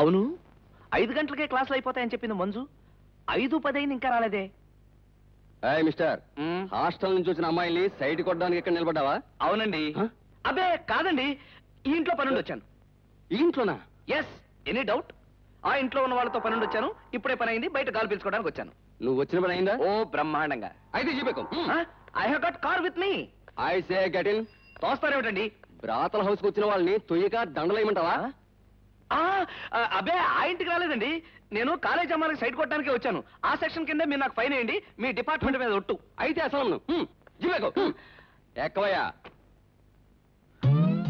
అవును. ఐదు గంటలకే క్లాసులు అయిపోతాయని చెప్పింది మంజు. ఐదు పదైంది ఇంకా రాలేదే. ఏయ్ మిస్టర్. హాస్టల్ నుంచి వచ్చిన అమ్మాయిని సైడ్ కొట్టడానికి ఇక్కడ నిలబడ్డావా? అవునండి? అబ్బే కాదండి. ఈ ఇంట్లో పనుండి వచ్చాను. ఈ ఇంట్లోనా? ఎస్ ఎనీ డౌట్ ఆ ఇంట్లో ఉన్న వాళ్ళతో పనుండి వచ్చాను. ఇప్పుడే పని అయింది బయట గాలి పీల్చుకోవడానికి వచ్చాను. నువ్వు వచ్చిన పని అయిందా? ఓ బ్రహ్మాండంగా. అయితే జీపేకం I have got car with me I say get in తోస్తారేమిటండి? బ్రాతల హౌస్కు వచ్చిన వాళ్ళని తొయ్యక దండలేయమంటావా? అబ్బే ఆ ఇంటికి రాలేదండి. నేను కాలేజ్ అమ్మాయికి సైడ్ కొట్టడానికి వచ్చాను. ఆ సెక్షన్ కింద మీరు నాకు ఫైన్ వేయండి. మీ డిపార్ట్మెంట్ మీద ఒట్టు. అయితే అసలు జీపేకో ఎక్కవయ్యా?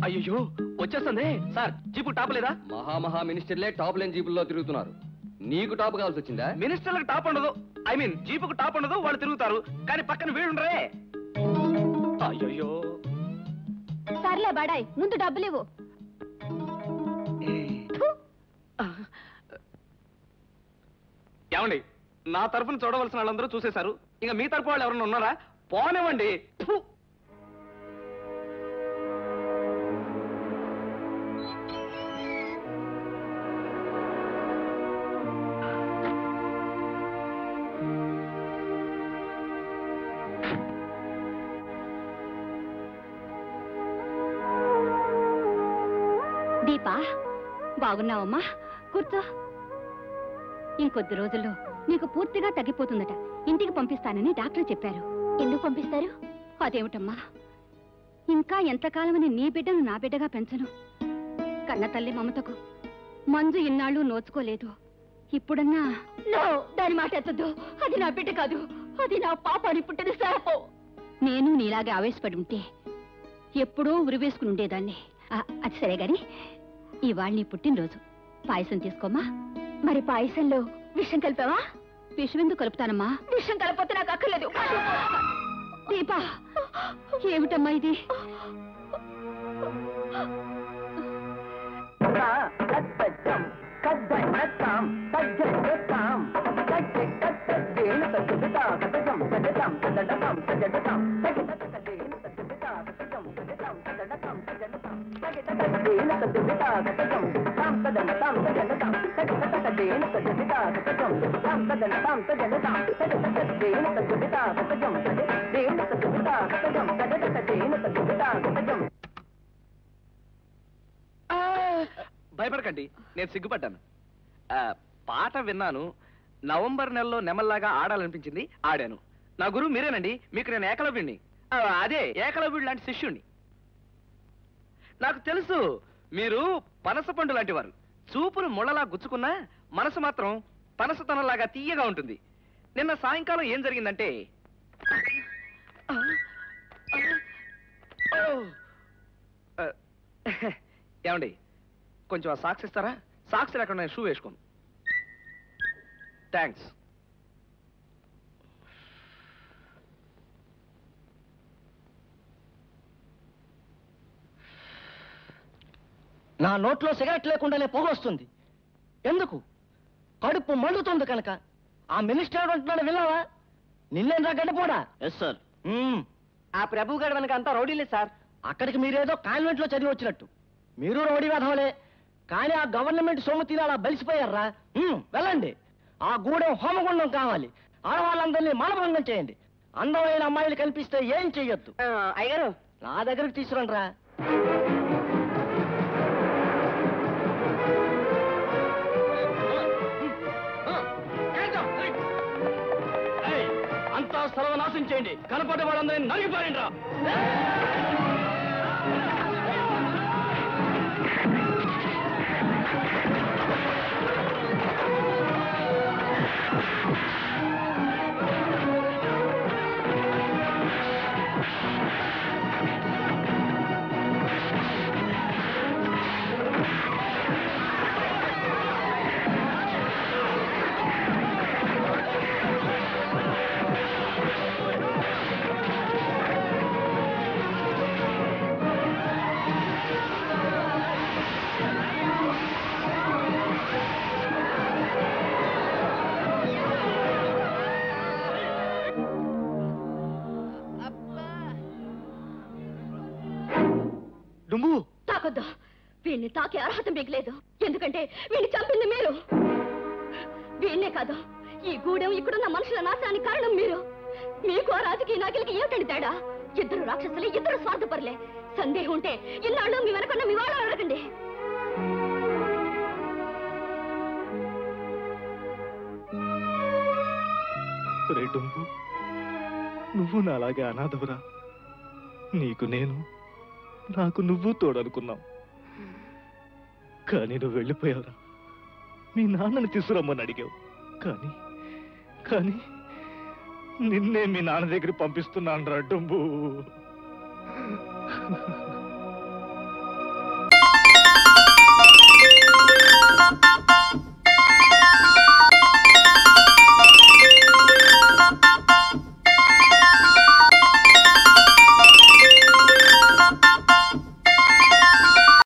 అయ్యో వచ్చేస్తుంది. సార్ జీపు టాప్ లేదా? మహా మహా మినిస్టర్లే టాప్ లైన్ జీపుల్లో తిరుగుతున్నారు. నీకు టాప్ కావాల్సి వచ్చిందా? మినిస్టర్లకు టాప్ ఉండదు. ఐ మీన్ జీపుకు టాప్ ఉండదు వాళ్ళు తిరుగుతారు. కానీ పక్కన వీడుండరే. అయ్యో సర్లే బాడాయ్ ముందు డబ్బులు ఇవ్వు. ఏమండి నా తరఫున చూడవలసిన వాళ్ళందరూ చూసేశారు. ఇంకా మీ తరపు వాళ్ళు ఎవరైనా ఉన్నారా? పోనివ్వండి. దీపా బాగున్నావమ్మా? కూర్చో. ఇంకొద్ది రోజుల్లో నీకు పూర్తిగా తగ్గిపోతుందట. ఇంటికి పంపిస్తానని డాక్టర్ చెప్పారు. ఎందుకు పంపిస్తారు? అదేమిటమ్మా? ఇంకా ఎంతకాలమని నీ బిడ్డను నా బిడ్డగా పెంచను. కన్న తల్లి మమతకు మంజు ఇన్నాళ్ళు నోచుకోలేదు. ఇప్పుడన్నా దాని మాట ఎత్తద్దు. అది నా బిడ్డ కాదు. అది నా పాపాని పుట్టిన శాపం. నేను నీలాగే ఆవేశపడి ఉంటే ఎప్పుడో ఉరివేసుకుని ఉండేదాన్ని. అది సరే గాని ఇవాళ నీ పుట్టినరోజు. పాయసం తీసుకోమా మరి పాయసంలో విషం కలిపావా? విషం ఎందుకు కలుపుతానమ్మా? విషం కలిపోతే నాకు అక్కర్లేదు. దీపా ఏమిటమ్మా ఇది? భయపడకండి నేను సిగ్గుపడ్డాను. పాట విన్నాను నవంబర్ నెలలో నెమల్లాగా ఆడాలనిపించింది ఆడాను. నా గురువు మీరేనండి మీకు నేను ఏకలవ్యుణ్ణి. అదే ఏకలవ్యుడు లాంటి శిష్యుణ్ణి. నాకు తెలుసు మీరు పనస పండు లాంటి వారు చూపులు ముళ్ళలా గుచ్చుకున్నా మనసు మాత్రం పనసతనంలాగా తీయగా ఉంటుంది. నిన్న సాయంకాలం ఏం జరిగిందంటే? ఏమండి కొంచెం ఆ సాక్స్ ఇస్తారా? సాక్స్ లేకుండా నేను షూ వేసుకోను. థ్యాంక్స్. నా నోట్లో సిగరెట్ లేకుండానే పొగ వస్తుంది. ఎందుకు? కడుపు మండుతుంది కనుక. ఆ మినిస్టర్ అంటున్నాడు విన్నావా? నిన్నేం గడ్డపోడా ఎస్ సార్ ఆ ప్రభు గారి వెనక అంతా రౌడీలే సార్. అక్కడికి మీరేదో కాన్వెంట్లో చదివి వచ్చినట్టు. మీరు రౌడీ వేధవలే కానీ ఆ గవర్నమెంట్ సొమ్ము తిని అలా బలిసిపోయారా వెళ్ళండి. ఆ గూడెం హోమగుండం కావాలి. ఆడవాళ్ళందరినీ మానభంగం చేయండి. అందమైన అమ్మాయిలు కనిపిస్తే ఏం చెయ్యొద్దు. అయ్యారు నా దగ్గరకు తీసుకురండి రా అంతా సర్వనాశం చేయండి. కనపడే వాళ్ళందరినీ నలిగిపోయండి రా వీడిని తాకే అర్హత మీకు లేదు. ఎందుకంటే వీడిని చంపింది మీరు. వీణ్ణే కాదు ఈ గూడెం ఇక్కడున్న మనుషుల నాశనానికి కారణం మీరు. మీకు ఆ రాజకీయ నాయకులకి ఏమిటండి తేడా? ఇద్దరు రాక్షసులే ఇద్దరు స్వార్థపరులే. సందేహం ఉంటే ఇన్నాళ్ళు మీ వెనకన్న మీ వాళ్ళని అడగండి. నువ్వు నాలాగే అనాథవురా. నీకు నేను నాకు నువ్వు తోడనుకున్నావు. కానీ నువ్వు వెళ్ళిపోయావురా. మీ నాన్నని తీసుకురమ్మని అడిగావు. కానీ కానీ నిన్నే మీ నాన్న దగ్గర పంపిస్తున్నాను రా డుంబు.